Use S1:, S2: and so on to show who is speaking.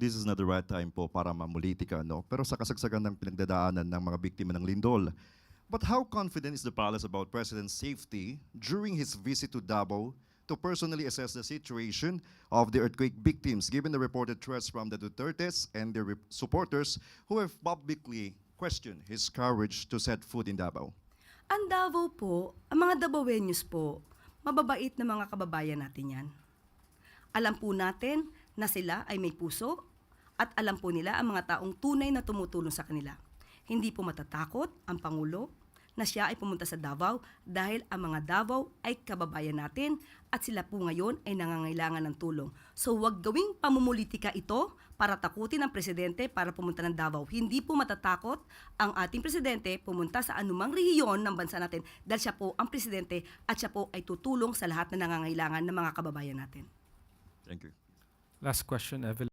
S1: this is not the right time po para mamulitika, no? Pero sa kasagsagan ng pinagdadaanan ng mga biktima ng lindol. But how confident is the palace about President's safety during his visit to Davao to personally assess the situation of the earthquake victims, given the reported threats from the Dutertes and their supporters who have publicly questioned his courage to set foot in Davao?
S2: Ang Davao po, ang mga Davaoenos po, mababait na mga kababayan natin yan. Alam po natin na sila ay may puso at alam po nila ang mga taong tunay na tumutulong sa kanila. Hindi po matatakot ang Pangulo na siya ay pumunta sa Davao dahil ang mga Davao ay kababayan natin at sila po ngayon ay nangangailangan ng tulong. So wag gawing pamumulitika ito para takutin ang presidente para pumunta ng Davao. Hindi po matatakot ang ating presidente pumunta sa anumang rehiyon ng bansa natin dahil siya po ang presidente at siya po ay tutulong sa lahat na nangangailangan ng mga kababayan natin.
S1: Thank you.
S3: Last question, Evelyn.